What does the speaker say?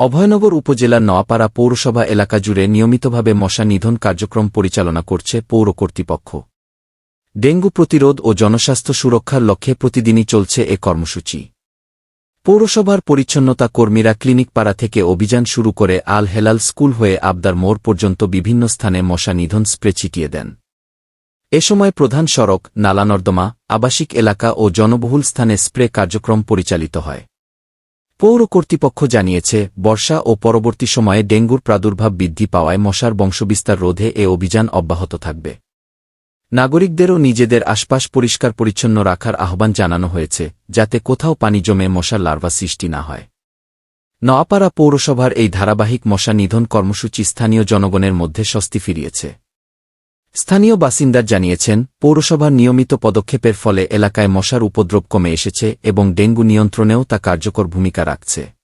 অভয়নগর উপজেলার নোয়াপাড়া পৌরসভা এলাকা জুড়ে নিয়মিতভাবে মশা নিধন কার্যক্রম পরিচালনা করছে পৌর কর্তৃপক্ষ। ডেঙ্গু প্রতিরোধ ও জনস্বাস্থ্য সুরক্ষার লক্ষ্যে প্রতিদিনই চলছে এ কর্মসূচি। পৌরসভার পরিচ্ছন্নতা কর্মীরা ক্লিনিক পাড়া থেকে অভিযান শুরু করে আল হেলাল স্কুল হয়ে আবদার মোড় পর্যন্ত বিভিন্ন স্থানে মশা নিধন স্প্রে ছিটিয়ে দেন। এ সময় প্রধান সড়ক নালানর্দমা আবাসিক এলাকা ও জনবহুল স্থানে স্প্রে কার্যক্রম পরিচালিত হয়। পৌর কর্তৃপক্ষ জানিয়েছে, বর্ষা ও পরবর্তী সময়ে ডেঙ্গুর প্রাদুর্ভাব বৃদ্ধি পাওয়ায় মশার বংশবিস্তার রোধে এ অভিযান অব্যাহত থাকবে। নাগরিকদেরও নিজেদের আশপাশ পরিষ্কার পরিচ্ছন্ন রাখার আহ্বান জানানো হয়েছে, যাতে কোথাও পানি জমে মশার লার্ভা সৃষ্টি না হয়। নোয়াপাড়া পৌরসভার এই ধারাবাহিক মশা নিধন কর্মসূচি স্থানীয় জনগণের মধ্যে স্বস্তি ফিরিয়েছে। স্থানীয় বাসিন্দার জানিয়েছেন, পৌরসভার নিয়মিত পদক্ষেপের ফলে এলাকায় মশার উপদ্রব কমে এসেছে এবং ডেঙ্গু নিয়ন্ত্রণেও তা কার্যকর ভূমিকা রাখছে।